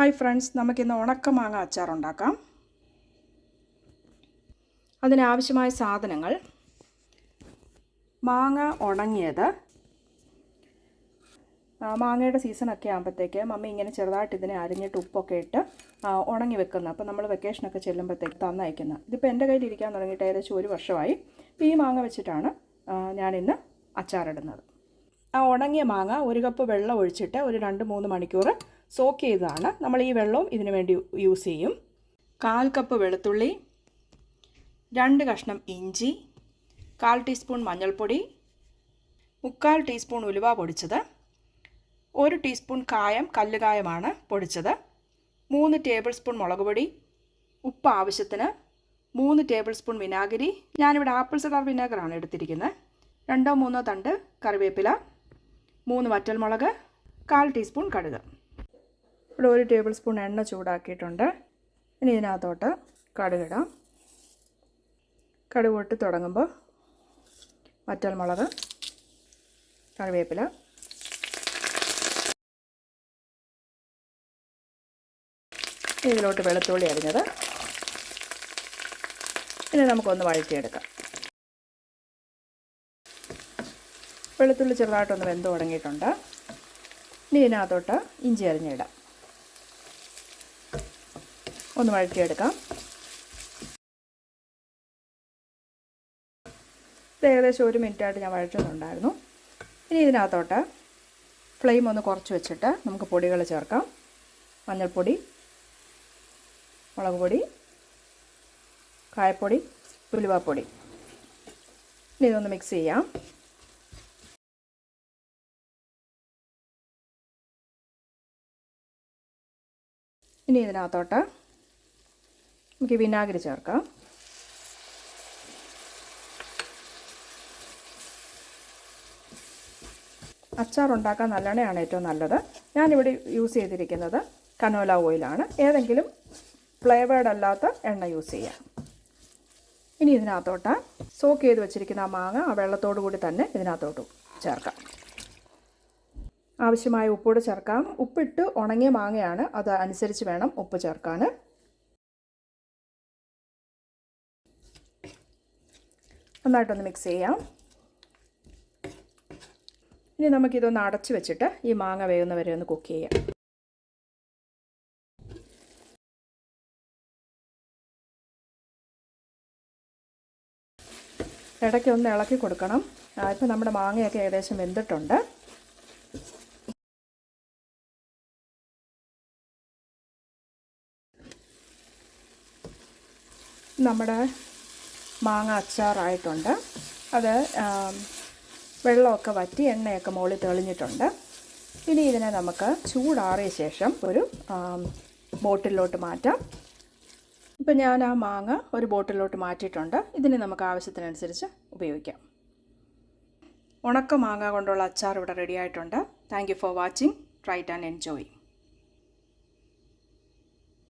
Hi friends നമുക്കിന്ന് ഉണക്ക മാങ്ങ അച്ചാർ ഉണ്ടാക്കാം. അതിനാവശ്യമായ സാധനങ്ങൾ. മാങ്ങ ഉണങ്ങിയത്. മാങ്ങയുടെ സീസണൊക്കെ ആകുമ്പോഴത്തേക്ക് മമ്മി ഇങ്ങനെ ചെറുതായിട്ട് ഇതിനെ അരിഞ്ഞിട്ട് ഉപ്പൊക്കെ ഇട്ട് ഉണങ്ങി വെക്കുന്നത് അപ്പോൾ നമ്മൾ വെക്കേഷനൊക്കെ ചെല്ലുമ്പോഴത്തേക്ക് തന്നയക്കുന്നത് ഇതിപ്പോൾ എന്റെ കയ്യിൽ ഇരിക്കാൻ തുടങ്ങിയിട്ട് ഏകദേശം ഒരു വർഷമായി. ഈ മാങ്ങ വെച്ചിട്ടാണ് ഞാനിന്ന് അച്ചാറിടുന്നത്. ആ ഉണങ്ങിയ മാങ്ങ ഒരു കപ്പ് വെള്ളം ഒഴിച്ചിട്ട് ഒരു രണ്ട് മൂന്ന് മണിക്കൂർ സോക്ക് ചെയ്തതാണ് നമ്മൾ ഈ വെള്ളവും ഇതിനു വേണ്ടി യൂസ് ചെയ്യും. കാൽ കപ്പ് വെളുത്തുള്ളി രണ്ട് കഷ്ണം ഇഞ്ചി കാൽ ടീസ്പൂൺ മഞ്ഞൾപ്പൊടി മുക്കാൽ ടീസ്പൂൺ ഉലുവ പൊടിച്ചത് ഒരു ടീസ്പൂൺ കായം കല്ലുകായമാണ് പൊടിച്ചത് മൂന്ന് ടേബിൾ സ്പൂൺ മുളക് പൊടി ഉപ്പ് ആവശ്യത്തിന് മൂന്ന് ടേബിൾ സ്പൂൺ വിനാഗിരി. ഞാനിവിടെ ആപ്പിൾ സിഡാർ വിനാഗറാണ് എടുത്തിരിക്കുന്നത്. രണ്ടോ മൂന്നോ തണ്ട് കറിവേപ്പില മൂന്ന് വറ്റൽമുളക് കാൽ ടീസ്പൂൺ കടുക്. ഇവിടെ ഒരു ടേബിൾ സ്പൂൺ എണ്ണ ചൂടാക്കിയിട്ടുണ്ട്. ഇനി ഇതിനകത്തോട്ട് കടുകിടാം. കടുക് പൊട്ടി തുടങ്ങുമ്പോൾ വറ്റൽമുളക് കറിവേപ്പില. ഇതിലോട്ട് വെളുത്തുള്ളി അരിഞ്ഞത്. ഇനി നമുക്കൊന്ന് വഴറ്റിയെടുക്കാം. വെളുത്തുള്ളി ചെറുതായിട്ടൊന്ന് വെന്ത് തുടങ്ങിയിട്ടുണ്ട്. ഇനി ഇതിനകത്തോട്ട് ഇഞ്ചി അരിഞ്ഞിടാം. ഒന്ന് വഴറ്റിയെടുക്കാം. ഏകദേശം ഒരു മിനിറ്റായിട്ട് ഞാൻ വഴറ്റുന്നുണ്ടായിരുന്നു. ഇനി ഇതിനകത്തോട്ട് ഫ്ലെയിം ഒന്ന് കുറച്ച് വെച്ചിട്ട് നമുക്ക് പൊടികൾ ചേർക്കാം. മഞ്ഞൾപ്പൊടി മുളക് പൊടി കായപ്പൊടി ഉലുവാപ്പൊടി. ഇനി ഇതൊന്ന് മിക്സ് ചെയ്യാം. ഇനി ഇതിനകത്തോട്ട് നമുക്ക് വിനാഗിരി ചേർക്കാം. അച്ചാർ ഉണ്ടാക്കാൻ നല്ലെണ്ണയാണ് ഏറ്റവും നല്ലത്. ഞാനിവിടെ യൂസ് ചെയ്തിരിക്കുന്നത് കനോല ഓയിലാണ് ഏതെങ്കിലും ഫ്ലേവേർഡ് അല്ലാത്ത എണ്ണ യൂസ് ചെയ്യാം. ഇനി ഇതിനകത്തോട്ട് സോക്ക് ചെയ്ത് വെച്ചിരിക്കുന്ന ആ മാങ്ങ ആ വെള്ളത്തോടു കൂടി തന്നെ ഇതിനകത്തോട്ട് ചേർക്കാം. ആവശ്യമായ ഉപ്പോട് ചേർക്കാം. ഉപ്പിട്ട് ഉണങ്ങിയ മാങ്ങയാണ്. അത് അനുസരിച്ച് വേണം ഉപ്പ് ചേർക്കാൻ നന്നായിട്ടൊന്ന് മിക്സ് ചെയ്യാം. ഇനി നമുക്കിതൊന്ന് അടച്ച് വെച്ചിട്ട് ഈ മാങ്ങ വേകുന്നവരെ ഒന്ന് കുക്ക് ചെയ്യാം. ഇടയ്ക്ക് ഒന്ന് ഇളക്കി കൊടുക്കണം. ഇപ്പം നമ്മുടെ മാങ്ങയൊക്കെ ഏകദേശം വെന്തിട്ടുണ്ട്. നമ്മുടെ മാങ്ങ അച്ചാറായിട്ടുണ്ട്. അത് വെള്ളമൊക്കെ വറ്റി എണ്ണയൊക്കെ മുകളിൽ തെളിഞ്ഞിട്ടുണ്ട്. ഇനി ഇതിനെ നമുക്ക് ചൂടാറിയ ശേഷം ഒരു ബോട്ടിലോട്ട് മാറ്റാം. ഇപ്പം ഞാൻ ആ മാങ്ങ ഒരു ബോട്ടിലോട്ട് മാറ്റിയിട്ടുണ്ട്. ഇതിന് നമുക്ക് ആവശ്യത്തിനനുസരിച്ച് ഉപയോഗിക്കാം. ഉണക്ക മാങ്ങ കൊണ്ടുള്ള അച്ചാർ ഇവിടെ റെഡി ആയിട്ടുണ്ട്. Thank you for watching. Try it and enjoy.